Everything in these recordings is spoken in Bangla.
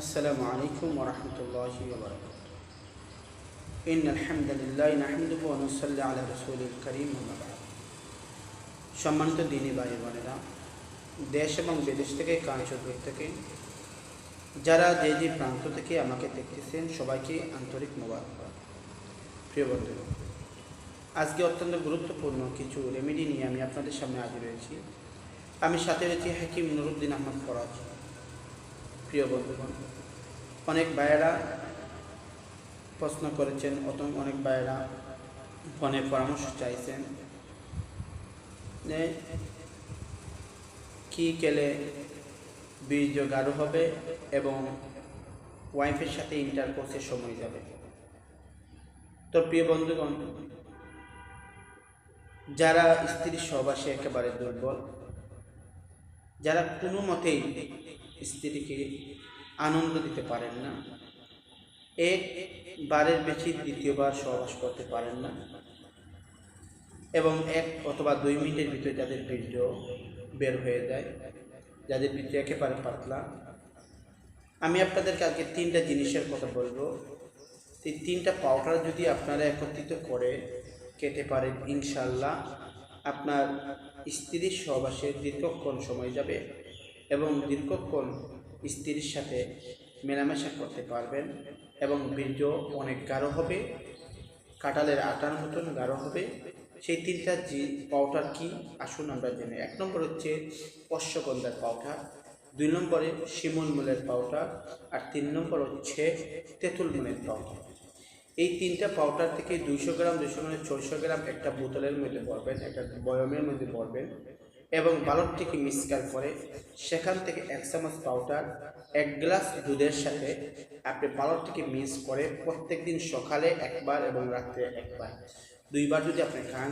আসসালামু আলাইকুম ওরহমতুল্লাহ ইন আলহামদুলিল্লাহ আলা রসুল করিম সম্মানিত দিনী বাই বোনেরা, দেশ এবং বিদেশ থেকে কাজ থেকে যারা যে যে প্রান্ত থেকে আমাকে দেখতেছেন, সবাইকে আন্তরিক মোবাইল প্রিয় বন্ধু আজকে অত্যন্ত গুরুত্বপূর্ণ কিছু রেমেডি নিয়ে আমি আপনাদের সামনে আজ রয়েছি আমি সাথে রয়েছি হাকিম নুরুদ্দিন আহমদ ফরাজ। প্রিয় বন্ধুগণ, অনেক ভাইয়েরা প্রশ্ন করেছেন অনেক ভাইয়েরা ফোনে পরামর্শ চাইছেন কী কেলে বীর্য গাঢ় হবে এবং ওয়াইফের সাথে ইন্টার ইন্টারকোর্সের সময় যাবে। তো প্রিয় বন্ধুগণ, যারা স্ত্রীর সহবাসে একেবারে দুর্বল যারা কোনো মতেই স্ত্রীকে আনন্দ দিতে পারেন না এক বারের বেশি দ্বিতীয়বার সহবাস করতে পারেন না, এবং এক অথবা দুই মিনিটের ভিতরে যাদের বীর্য বের হয়ে যায়, যাদের বীর্য একেবারে পাতলা। আমি আপনাদেরকে আজকে তিনটা জিনিসের কথা বলব। এই তিনটা পাউডার যদি আপনারা একত্রিত করে কেটে পারেন ইনশাল্লাহ আপনার স্ত্রীর সহবাসে দীর্ঘক্ষণ সময় যাবে এবং দীর্ঘক্ষণ স্ত্রীর সাথে মেলামেশা করতে পারবেন এবং বীর্য অনেক গাঢ় হবে, কাঁঠালের আটার মতন গাঢ় হবে। সেই তিনটা জি পাউডার কি? আসুন আমরা জেনে এক নম্বর হচ্ছে অশ্বগন্ধার পাউডার, দুই নম্বরে শিমুল মূলের পাউডার, আর তিন নম্বর হচ্ছে তেঁতুল মূলের পাউডার। এই তিনটা পাউডার থেকে দুইশো গ্রাম দুশো গ্রাম ছয়শো গ্রাম একটা বোতলের মধ্যে ভরবেন, একটা বয়মের মধ্যে ভরবেন এবং বালকটিকে মিক্সকার করে সেখান থেকে এক চামচ পাউডার এক গ্লাস দুধের সাথে আপনি বালকটিকে মিক্স করে প্রত্যেক দিন সকালে একবার এবং রাত্রে একবার দুইবার যদি আপনি খান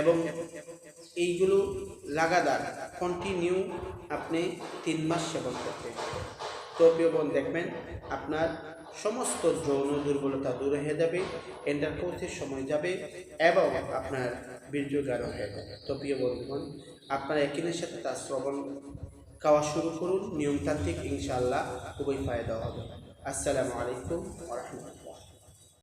এবং এইগুলো লাগাতার কন্টিনিউ আপনি তিন মাস সেবন করতে। তো প্রিয় বোন, দেখবেন আপনার সমস্ত যৌন দুর্বলতা দূরে হয়ে যাবে এন্টারকোর্সের সময় যাবে এবং আপনার বীর্য গাঢ় হয়ে যাবে। তো প্রিয় বন্ধুগণ, আপনারা একিনের সাথে তার শ্রবণ খাওয়া শুরু করুন। নিয়মতান্ত্রিক ইনশাআল্লাহ খুবই ফায়দা হবে। আসসালামু আলাইকুম রহমতুল্লাহ।